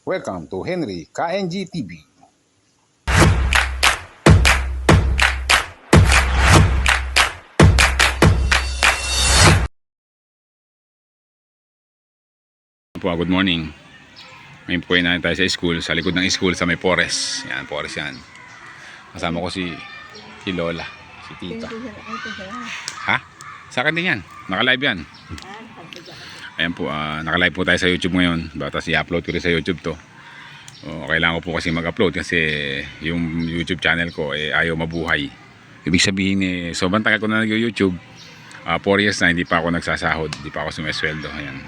Welcome to Henry KNG TV. po, good morning. Ngayon po natin tayo sa school, sa likod ng school sa may Forest. Yan, Forest yan. Kasama ko si, si Lola, si Tita. Ha? Sa akin din yan. Naka-live yan. Ayan po, ah, naka-live po tayo sa YouTube ngayon. Tapos i-upload ko rin sa YouTube to. O, kailangan ko po kasi mag-upload kasi yung YouTube channel ko eh, ayaw mabuhay. Ibig sabihin eh, sobrang tagal ko na nag-YouTube. 4 years na hindi pa ako nagsasahod, hindi pa ako sumesweldo. Ayan.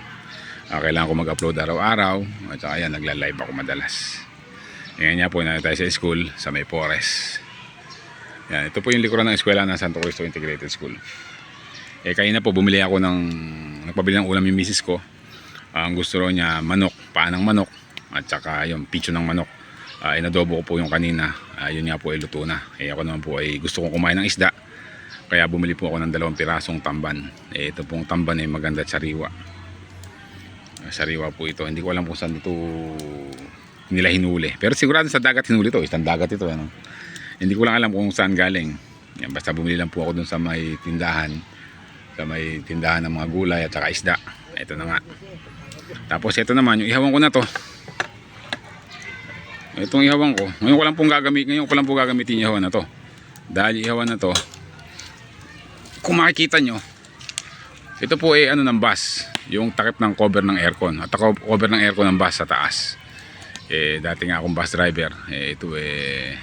Ah, kailangan ko mag-upload araw-araw at saka yan, nagla-live ako madalas. Ngayon nga po, na tayo sa school sa may Forest. Yan, ito po yung likuran ng eskwela ng Santo Cristo Integrated School. Eh, kanina po, bumili ako ng, nagpabili ng ulam yung misis ko. Ah, ang gusto raw niya, manok, paa manok, at saka yung picho ng manok. Ah, inadobo ko po yung kanina. Ah, yun nga po ay luto na. Eh, ako naman po ay gusto kong kumain ng isda. Kaya bumili po ako ng dalawang pirasong tamban. Eh, ito pong tamban ay maganda sariwa sariwa po ito. Hindi ko alam kung saan ito nila hinuli. Pero sigurado sa dagat hinuli ito. Isang dagat ito. Ano? Hindi ko lang alam kung saan galing. Yan, basta bumili lang po ako dun sa may tindahan. Sa may tindahan ng mga gulay at saka isda. Ito na nga. Tapos ito naman, yung ihawan ko na to. Itong ihawan ko. Ngayon ko lang pong gagamit, ngayon ko lang po gagamitin yung ihawan na to. Dahil ihawan na to, kung makikita nyo, ito po ay ano ng bus, yung takip ng cover ng aircon. At cover ng aircon ng bus sa taas. Eh, dati nga akong bus driver. Eh, ito eh,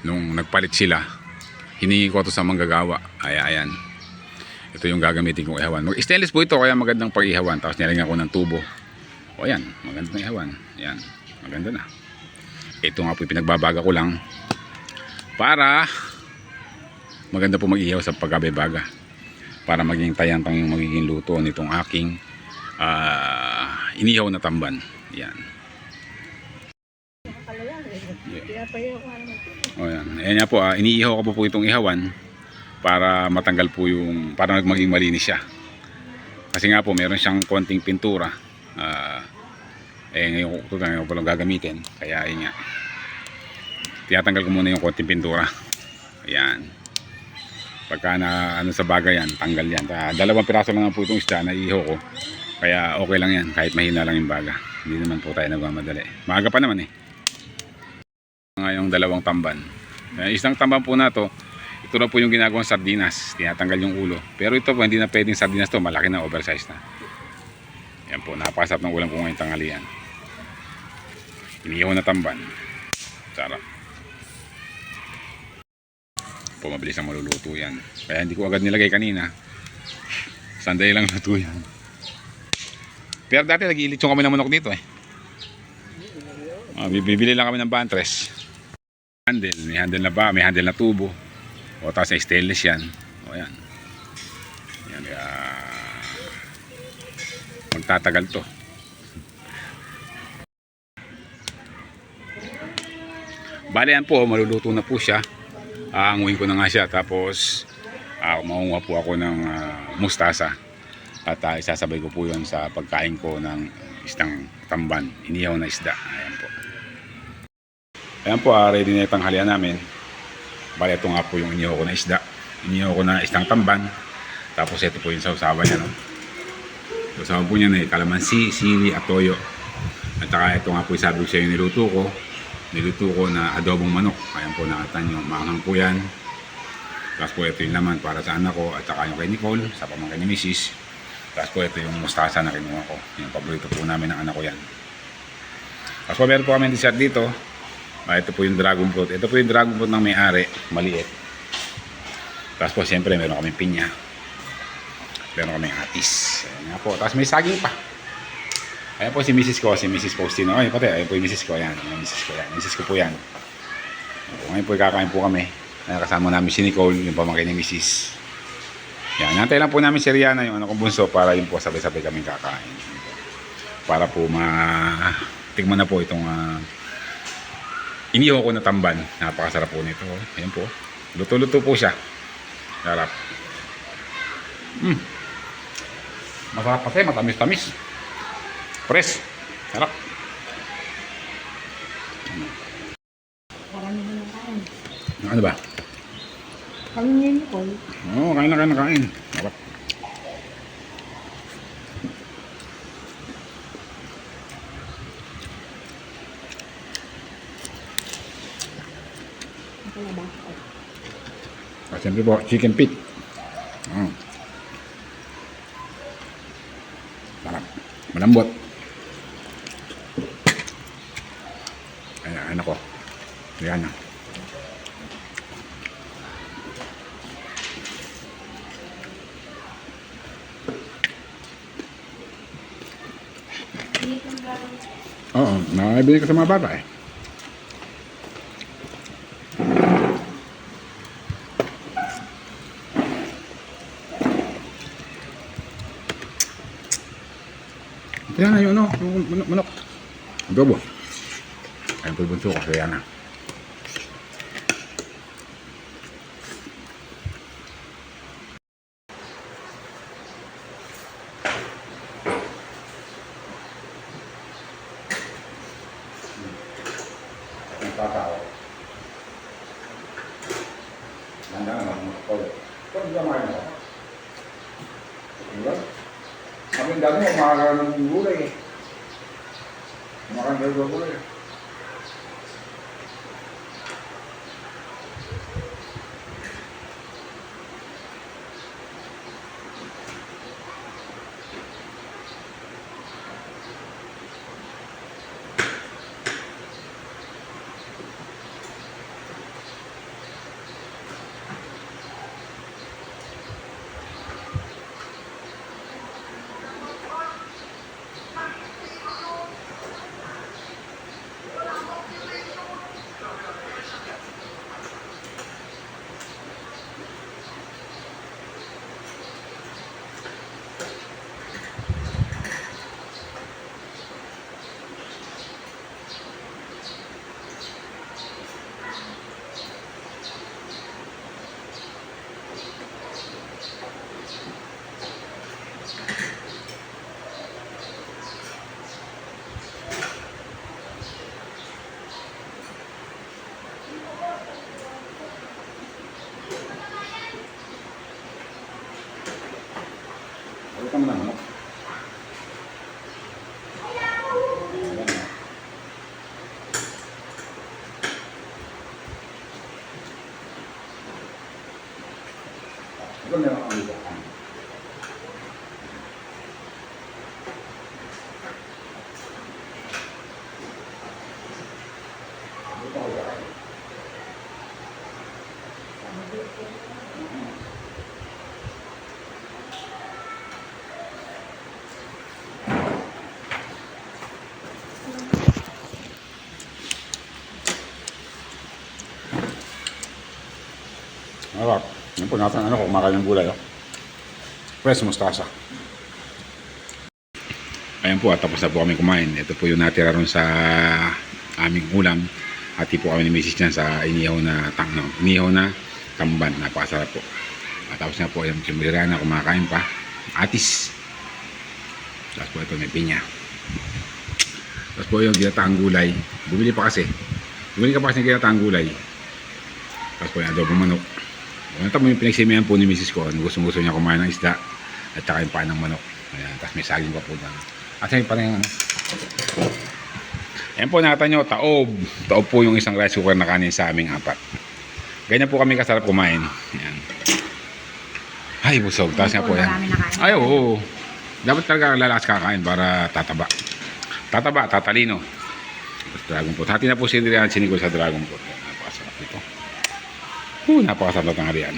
nung nagpalit sila, hiningi ko ito sa manggagawa. Ay, ayan. Ito yung gagamitin kong ihawan. Mag- Stainless po ito, kaya magandang pag-ihawan. Tapos nilagyan ko ng tubo. O ayan, magandang ihawan. Ayan, maganda na. Ito nga po yung pinagbabaga ko lang para maganda po mag-ihaw sa pagkabebaga para maging tayantang yung magiging luto nitong aking ah, inihaw na tamban. Yan. O yan. Ayan nga po, ah, iniihaw ko po po itong ihawan para matanggal po yung, para maging malinis siya. Kasi nga po, meron siyang konting pintura. Ah, eh, ngayon ko ngayon ko lang gagamitin. Kaya yun nga. Tinatanggal ko muna yung konting pintura. Ayan pagka na ano sa bagay yan tanggal yan Ta- dalawang piraso lang po itong isda na iho ko kaya okay lang yan kahit mahina lang yung baga hindi naman po tayo nagmamadali maaga pa naman eh ngayong dalawang tamban Eh, isang tamban po na to ito na po yung ginagawang sardinas. Tinatanggal yung ulo. Pero ito po hindi na pwedeng sardinas to. Malaki na oversize na. Yan po napasap ng ulam ko ngayong tanghalian. Inihaw na tamban. Sarap. Po mabilis ang maluluto yan. Kaya hindi ko agad nilagay kanina. Sanday lang luto yan. Pero dati nag-iilitsyon kami ng manok dito eh. Ah, bibili lang kami ng bantres. Handle. May handle na ba? May handle na tubo o tapos stainless yan. O yan. Yan kaya magtatagal to. Bale yan po, maluluto na po siya. Aanguin ko na nga siya tapos uh, maunga po ako ng ah, mustasa. At ah, isasabay ko po yun sa pagkain ko ng isang tamban. Inihaw na isda. Ayan po. Ayan po ah, ready na itang halian namin bali ito nga po yung inihaw ko na isda inihaw ko na isang tamban tapos ito po yung sausawan niya no? sausawan po niya na eh, kalamansi, sili at toyo at saka ito nga po yung sabi ko sa niluto ko niluto ko na adobong manok. Ayan po nakita nyo, maanghang po yan. Tapos po ito yung laman para sa anak ko at saka yung kay Nicole, sa pamangkin ni Mrs. Tapos po ito yung mustasa na kinuha ko. Yung paborito po namin ng anak ko yan. Tapos po meron po kami dessert dito. Ah, ito po yung dragon fruit. Ito po yung dragon fruit ng may-ari, maliit. Tapos po siyempre meron kami pinya. Meron kami atis. Ayan nga po. Tapos may saging pa. Ayan po si Mrs. ko, si Mrs. Faustino. Ay, pati, ayan po yung Mrs. ko. Ayan, yung Mrs. ko yan. Mrs. ko po yan. So, ngayon po kakain po kami. Ayan, kasama namin si Nicole, yung pamangkin ni Mrs. Yan, nantay lang po namin si Rihanna, yung ano kong bunso, para yun po sabay-sabay kami kakain. Para po ma... Tingnan na po itong uh, inihaw ko na tamban. Napakasarap po nito. Ayan po. Luto-luto po siya. Sarap. Mm. Masarap kasi, matamis-tamis. Pres, sarap. Marami na ng kain. Ano ba? Kami ni Nicole, Oo, kain na kain na kain. Dapat. Ah, siyempre po, chicken feet. Mm. Sarap. Malambot. Ayan, ayan ako. Ayan na. Oo, nakabili ko sa mga bata eh. Kaya na yun, no? Yung manok. manok. Adobo. Ayun po yung bunso ko. Kaya na. Kakao. Handa na naman. Ito, hindi naman mo. Diba? Kami dati mo, makakaroon ng Ito meron yan. Po natin ano kumakain ng gulay. Oh. Fresh mustasa. Ayan po, at tapos na po kami kumain. Ito po yung natira ron sa aming ulam. Hati po kami ni Mrs. dyan sa inihaw na tangno. Inihaw na tamban. Napakasarap po. At tapos na po yung chumira na kumakain pa. Atis. Tapos po ito may pinya. Tapos po yung ginataang gulay. Bumili pa kasi. Bumili ka pa kasi ng ginataang gulay. Tapos po yung adobo manok. Ano mo yung pinagsimihan po ni Mrs. ko. Gusto gusto niya kumain ng isda. At saka yung paan ng manok. Ayan. Tapos may saging pa po dyan. At saka yung pa rin ano. Ayan po nakita nyo, taob. Taob po yung isang rice cooker na kanin sa aming apat. Ganyan po kami kasarap kumain. Ayan. Ay, busog. Tapos nga po yan. Na. Ay, oo. Dapat talaga lalakas kakain para tataba. Tataba, tatalino. Tapos dragon fruit. Hati na po si Adrian, sinigol sa dragon. Ayan, Napakasarap ito. Uh, napakasarap ng harian.